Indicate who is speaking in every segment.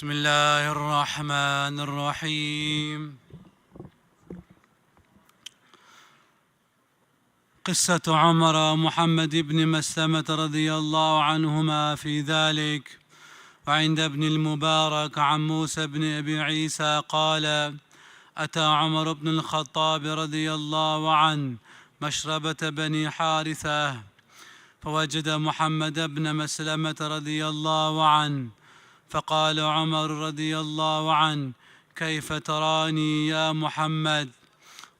Speaker 1: بسم الله الرحمن الرحيم قصة عمر ومحمد بن مسلمة رضي الله عنهما في ذلك وعند ابن المبارك عن موسى بن أبي عيسى قال أتى عمر بن الخطاب رضي الله عنه مشربة بني حارثة فوجد محمد بن مسلمة رضي الله عنه فقال عمر رضي الله عنه كيف تراني يا محمد؟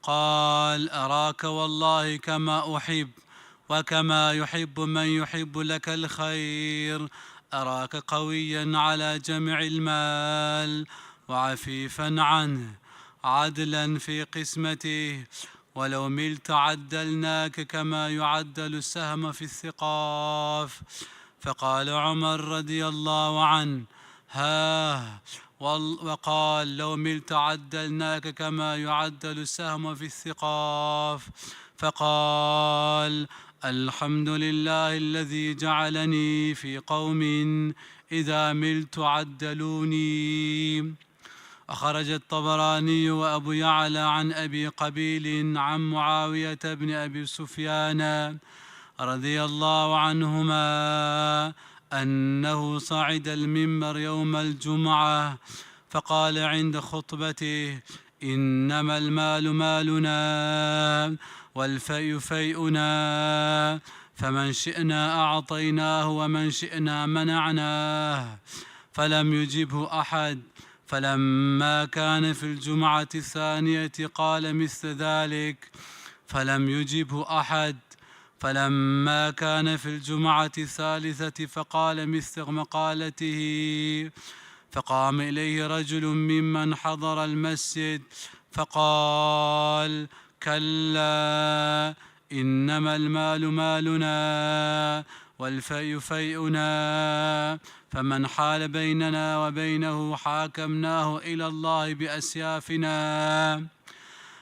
Speaker 1: قال أراك والله كما أحب وكما يحب من يحب لك الخير. أراك قويا على جمع المال وعفيفا عنه عدلا في قسمته. ولو ملت عدلناك كما يعدل السهم في الثقاف. فقال عمر رضي الله عنه ها وقال لو ملت عدلناك كما يعدل السهم في الثقاف. فقال الحمد لله الذي جعلني في قوم إذا ملت عدلوني. أخرج الطبراني وأبو يعلى عن أبي قبيل عن معاوية بن أبي سفيان رضي الله عنهما أنه صعد المنبر يوم الجمعة فقال عند خطبته إنما المال مالنا والفيء فيئنا فمن شئنا أعطيناه ومن شئنا منعناه. فلم يجبه أحد. فلما كان في الجمعة الثانية قال مثل ذلك. فلم يجبه أحد. فلما كان في الجمعة الثالثة فقال مثل مقالته فقام إليه رجل ممن حضر المسجد فقال كلا إنما المال مالنا والفيء فيئنا فمن حال بيننا وبينه حاكمناه إلى الله بأسيافنا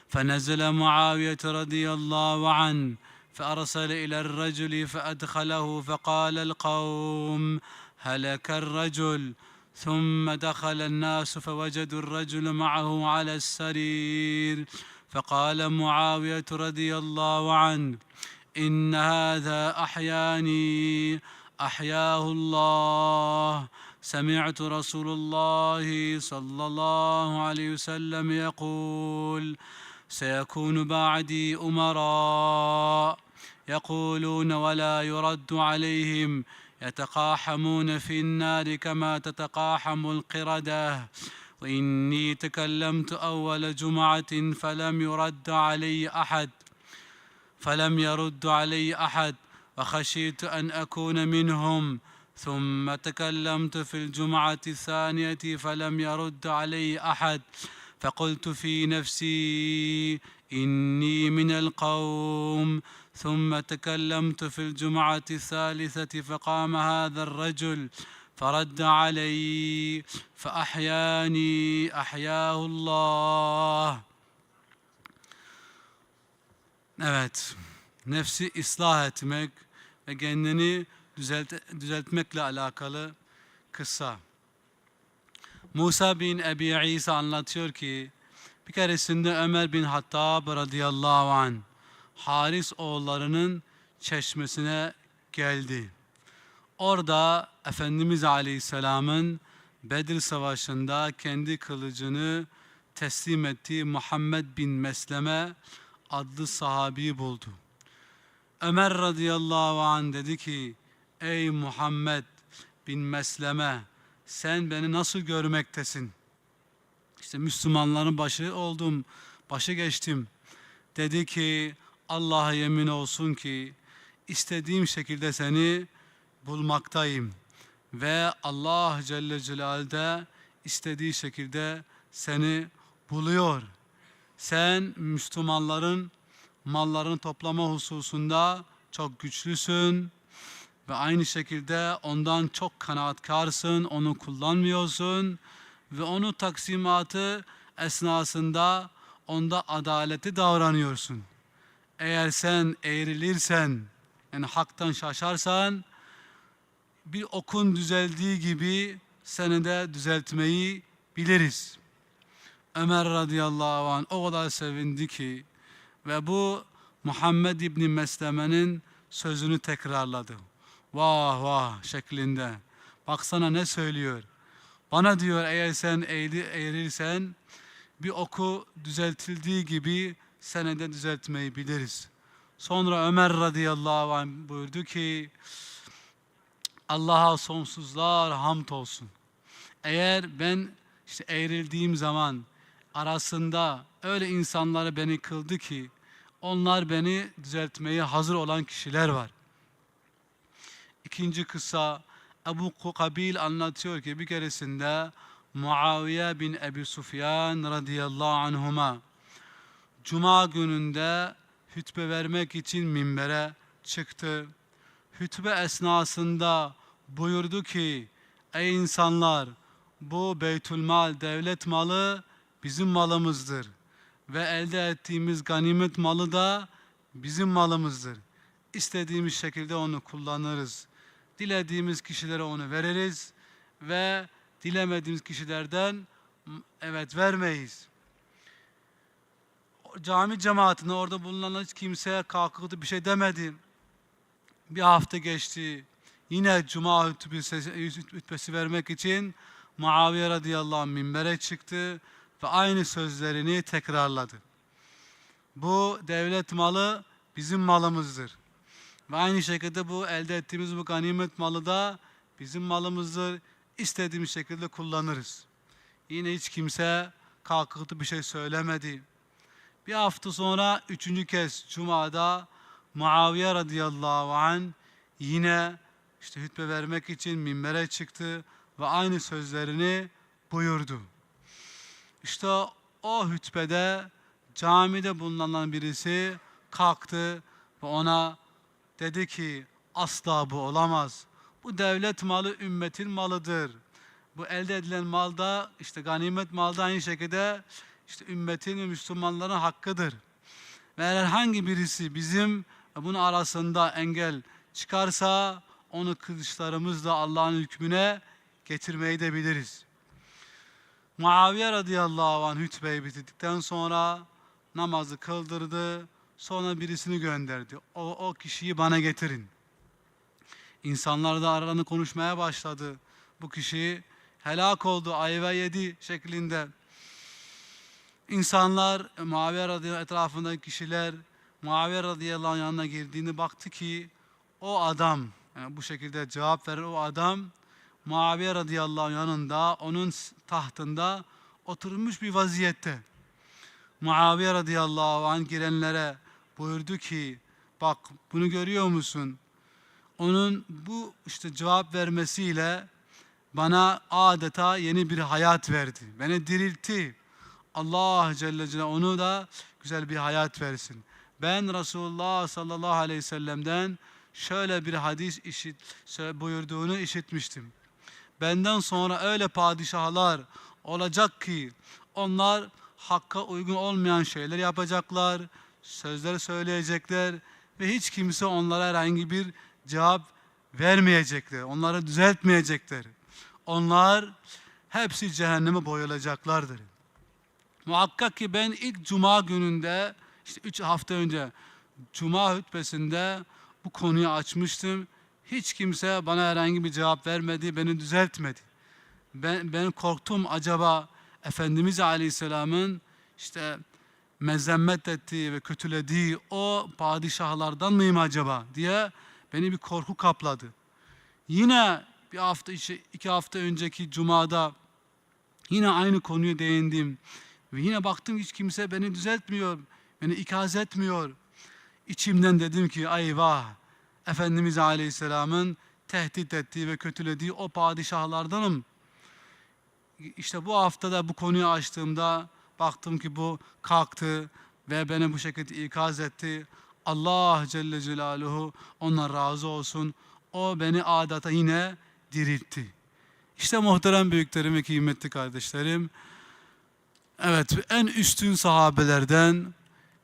Speaker 1: فنزل معاوية رضي الله عنه فأرسل إلى الرجل فأدخله فقال القوم هلك الرجل. ثم دخل الناس فوجدوا الرجل معه على السرير. فقال معاوية رضي الله عنه إن هذا أحياني أحياه الله. سمعت رسول الله صلى الله عليه وسلم يقول سيكون بعدي أمراء يقولون ولا يرد عليهم يتقاحمون في النار كما تتقاحم القردة. وإني تكلمت أول جمعة فلم يرد علي أحد فلم يرد علي أحد وخشيت أن أكون منهم. ثم تكلمت في الجمعة الثانية فلم يرد علي أحد. فقلت في نفسي إني من القوم. ثم تكلمت في الجمعة الثالثة فقام هذا الرجل فرد علي فأحياني أحياه الله. Evet, nefsi ıslah etmek ve kendini düzelt düzeltmekle alakalı kıssa. Musa bin Ebi İsa anlatıyor ki bir keresinde Ömer bin Hattab radıyallahu an Haris oğullarının çeşmesine geldi. Orada Efendimiz Aleyhisselam'ın Bedir Savaşı'nda kendi kılıcını teslim ettiği Muhammed bin Mesleme adlı sahabi buldu. Ömer radıyallahu an dedi ki ey Muhammed bin Mesleme sen beni nasıl görmektesin? İşte Müslümanların başı oldum, başı geçtim. Dedi ki Allah'a yemin olsun ki istediğim şekilde seni bulmaktayım. Ve Allah Celle Celal'de istediği şekilde seni buluyor. Sen Müslümanların mallarını toplama hususunda çok güçlüsün ve aynı şekilde ondan çok kanaatkarsın, onu kullanmıyorsun ve onu taksimatı esnasında onda adaleti davranıyorsun. Eğer sen eğrilirsen, yani haktan şaşarsan bir okun düzeldiği gibi seni de düzeltmeyi biliriz. Ömer radıyallahu anh o kadar sevindi ki ve bu Muhammed İbni Mesleme'nin sözünü tekrarladı. Vah vah şeklinde. Baksana ne söylüyor. Bana diyor eğer sen eğri, eğrilsen bir oku düzeltildiği gibi seni de düzeltmeyi biliriz. Sonra Ömer radıyallahu anh buyurdu ki Allah'a sonsuzlar hamd olsun. Eğer ben işte eğrildiğim zaman arasında öyle insanları beni kıldı ki onlar beni düzeltmeye hazır olan kişiler var. İkinci kısa Ebu Kukabil anlatıyor ki bir keresinde Muaviye bin Ebi Sufyan radıyallahu anhuma Cuma gününde hutbe vermek için minbere çıktı. Hutbe esnasında buyurdu ki ey insanlar bu beytülmal devlet malı bizim malımızdır ve elde ettiğimiz ganimet malı da bizim malımızdır. İstediğimiz şekilde onu kullanırız. Dilediğimiz kişilere onu veririz ve dilemediğimiz kişilerden evet vermeyiz. Cami cemaatine orada bulunan hiç kimseye kalkıp bir şey demedi. Bir hafta geçti. Yine cuma hutbesi vermek için Muaviye radıyallahu anh minbere çıktı ve aynı sözlerini tekrarladı. Bu devlet malı bizim malımızdır. Ve aynı şekilde bu elde ettiğimiz bu ganimet malı da bizim malımızdır. İstediğimiz şekilde kullanırız. Yine hiç kimse kalkıp bir şey söylemedi. Bir hafta sonra üçüncü kez Cuma'da Muaviye radıyallahu an yine işte hutbe vermek için minbere çıktı ve aynı sözlerini buyurdu. İşte o hutbede camide bulunan birisi kalktı ve ona dedi ki asla bu olamaz. Bu devlet malı ümmetin malıdır. Bu elde edilen malda işte ganimet malda aynı şekilde işte ümmetin ve Müslümanların hakkıdır. Ve herhangi birisi bizim bunun arasında engel çıkarsa onu kılıçlarımızla Allah'ın hükmüne getirmeyi de biliriz. Muaviye radıyallahu anh hutbeyi bitirdikten sonra namazı kıldırdı. Sonra birisini gönderdi. O, o kişiyi bana getirin. İnsanlar da aralarını konuşmaya başladı. Bu kişi helak oldu, ayva yedi şeklinde. İnsanlar Muaviye radıyallahu etrafındaki kişiler Muaviye radıyallahu anh yanına girdiğini baktı ki o adam yani bu şekilde cevap veren o adam Muaviye radıyallahu anh yanında onun tahtında oturmuş bir vaziyette. Muaviye radıyallahu anh girenlere buyurdu ki bak bunu görüyor musun? Onun bu işte cevap vermesiyle bana adeta yeni bir hayat verdi. Beni diriltti. Allah Celle Celaluhu onu da güzel bir hayat versin. Ben Resulullah sallallahu aleyhi ve sellem'den şöyle bir hadis işit, buyurduğunu işitmiştim. Benden sonra öyle padişahlar olacak ki onlar hakka uygun olmayan şeyler yapacaklar, sözler söyleyecekler ve hiç kimse onlara herhangi bir cevap vermeyecekler. Onları düzeltmeyecekler. Onlar hepsi cehenneme boyulacaklardır. Muhakkak ki ben ilk cuma gününde işte üç hafta önce cuma hutbesinde bu konuyu açmıştım. Hiç kimse bana herhangi bir cevap vermedi, beni düzeltmedi. Ben, ben korktum acaba Efendimiz Aleyhisselam'ın işte mezemmet ettiği ve kötülediği o padişahlardan mıyım acaba diye beni bir korku kapladı. Yine bir hafta iki hafta önceki cumada yine aynı konuyu değindim. Ve yine baktım hiç kimse beni düzeltmiyor, beni ikaz etmiyor. İçimden dedim ki ay vah Efendimiz Aleyhisselam'ın tehdit ettiği ve kötülediği o padişahlardanım. İşte bu haftada bu konuyu açtığımda baktım ki bu kalktı ve beni bu şekilde ikaz etti. Allah Celle Celaluhu ona razı olsun. O beni adeta yine diriltti. İşte muhterem büyüklerim ve kıymetli kardeşlerim. Evet en üstün sahabelerden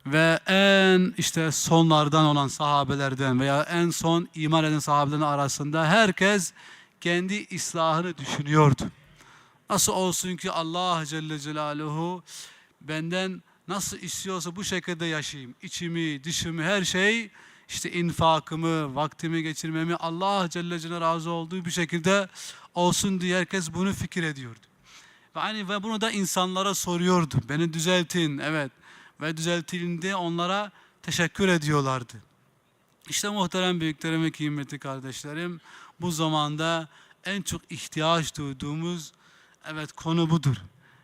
Speaker 1: ve en işte sonlardan olan sahabelerden veya en son iman eden sahabelerden arasında herkes kendi ıslahını düşünüyordu. Nasıl olsun ki Allah Celle Celaluhu benden nasıl istiyorsa bu şekilde yaşayayım. İçimi, dışımı, her şey işte infakımı, vaktimi geçirmemi Allah Celle Celaluhu razı olduğu bir şekilde olsun diye herkes bunu fikir ediyordu. Ve, hani ve bunu da insanlara soruyordu. Beni düzeltin, evet. Ve düzeltildiğinde onlara teşekkür ediyorlardı. İşte muhterem büyüklerim ve kıymetli kardeşlerim, bu zamanda en çok ihtiyaç duyduğumuz evet konu budur.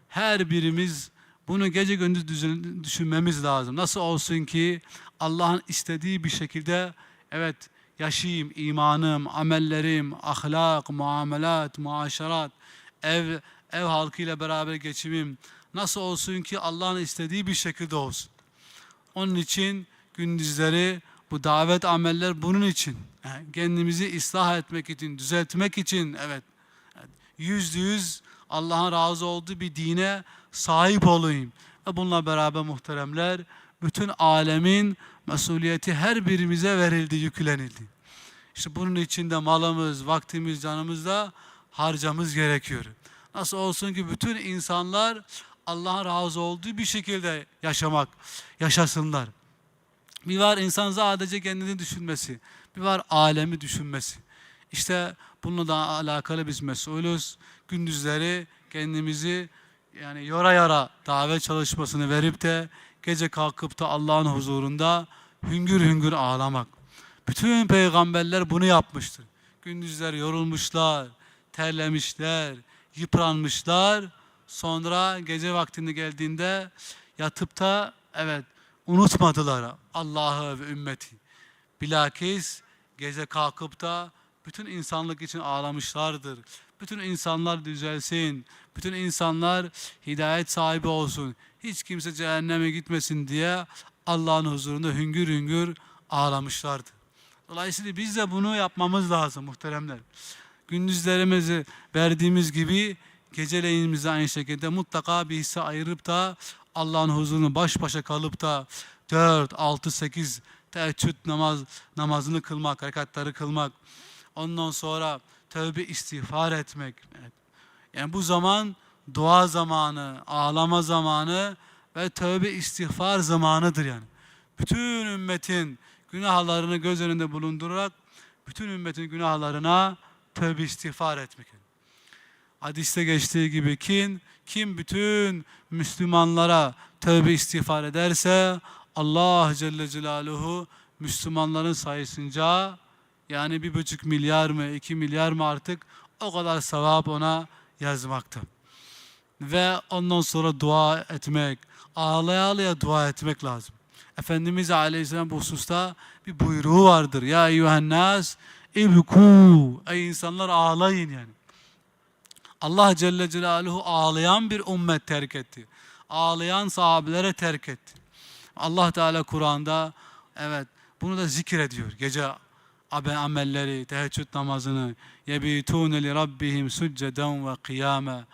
Speaker 1: Her birimiz bunu gece gündüz düşünmemiz lazım. Nasıl olsun ki Allah'ın istediği bir şekilde evet yaşayayım, imanım, amellerim, ahlak, muamelat, muaşerat, ev ev halkıyla beraber geçimim nasıl olsun ki Allah'ın istediği bir şekilde olsun. Onun için gündüzleri bu davet ameller bunun için. Kendimizi ıslah etmek için, düzeltmek için evet, Yüzde yüz Allah'ın razı olduğu bir dine sahip olayım. Ve bununla beraber muhteremler bütün alemin mesuliyeti her birimize verildi, yüklenildi. İşte bunun için de malımız, vaktimiz, canımız da harcamız gerekiyor. Nasıl olsun ki bütün insanlar Allah'ın razı olduğu bir şekilde yaşamak, yaşasınlar. Bir var insan sadece kendini düşünmesi. Bir var alemi düşünmesi. İşte bununla da alakalı biz mesulüz. Gündüzleri kendimizi yani yora yara davet çalışmasını verip de gece kalkıp da Allah'ın huzurunda hüngür hüngür ağlamak. Bütün peygamberler bunu yapmıştır. Gündüzler yorulmuşlar, terlemişler, yıpranmışlar. Sonra gece vaktinde geldiğinde yatıp da evet unutmadılar Allah'ı ve ümmeti. Bilakis gece kalkıp da bütün insanlık için ağlamışlardır. Bütün insanlar düzelsin. Bütün insanlar hidayet sahibi olsun. Hiç kimse cehenneme gitmesin diye Allah'ın huzurunda hüngür hüngür ağlamışlardı. Dolayısıyla biz de bunu yapmamız lazım muhteremler. Gündüzlerimizi verdiğimiz gibi geceleyin aynı şekilde mutlaka bir hisse ayırıp da Allah'ın huzuruna baş başa kalıp da 4, 6, 8 teheccüd namaz, namazını kılmak, rekatları kılmak. Ondan sonra tövbe istiğfar etmek. Yani bu zaman dua zamanı, ağlama zamanı ve tövbe istiğfar zamanıdır yani. Bütün ümmetin günahlarını göz önünde bulundurarak bütün ümmetin günahlarına tövbe istiğfar etmek. Hadiste geçtiği gibi kim kim bütün Müslümanlara tövbe istiğfar ederse Allah Celle Celaluhu Müslümanların sayısınca yani bir buçuk milyar mı iki milyar mı artık o kadar sevap ona yazmakta. Ve ondan sonra dua etmek, ağlaya ağlaya dua etmek lazım. Efendimiz Aleyhisselam bu hususta bir buyruğu vardır. Ya eyyühennas ibku. Ey insanlar ağlayın yani. Allah Celle Celaluhu ağlayan bir ümmet terk etti. Ağlayan sahabelere terk etti. Allah Teala Kur'an'da evet bunu da zikrediyor. Gece amelleri, teheccüd namazını yebitune li rabbihim succeden ve kıyame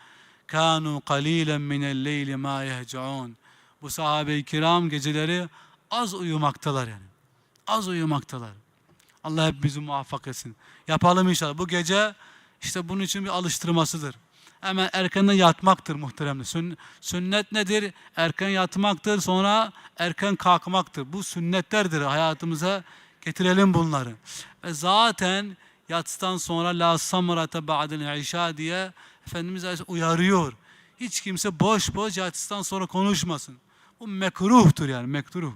Speaker 1: kanu qalilan min el-leyli ma yehcaun. Bu sahabe-i kiram geceleri az uyumaktalar yani. Az uyumaktalar. Allah hep bizi muvaffak etsin. Yapalım inşallah. Bu gece işte bunun için bir alıştırmasıdır. Hemen erkenden yatmaktır muhteremler. Sünn- Sünnet nedir? Erken yatmaktır, sonra erken kalkmaktır. Bu sünnetlerdir. Hayatımıza getirelim bunları. Ve zaten yatsıdan sonra la samrate ba'del işa diye Efendimiz uyarıyor. Hiç kimse boş boş yatsıdan sonra konuşmasın. Bu mekruhtur yani mekruh.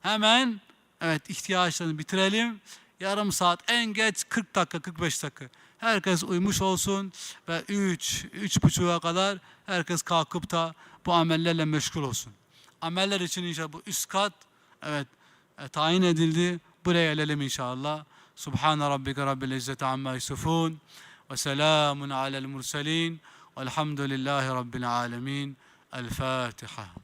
Speaker 1: Hemen evet ihtiyaçlarını bitirelim. Yarım saat en geç 40 dakika 45 dakika. Herkes uyumuş olsun ve 3 üç, buçuğa kadar herkes kalkıp da bu amellerle meşgul olsun. Ameller için inşallah bu üst kat evet e, tayin edildi. بلايا للم إن سبحان ربك رب العزة عما يصفون وسلام على المرسلين والحمد لله رب العالمين. الفاتحة.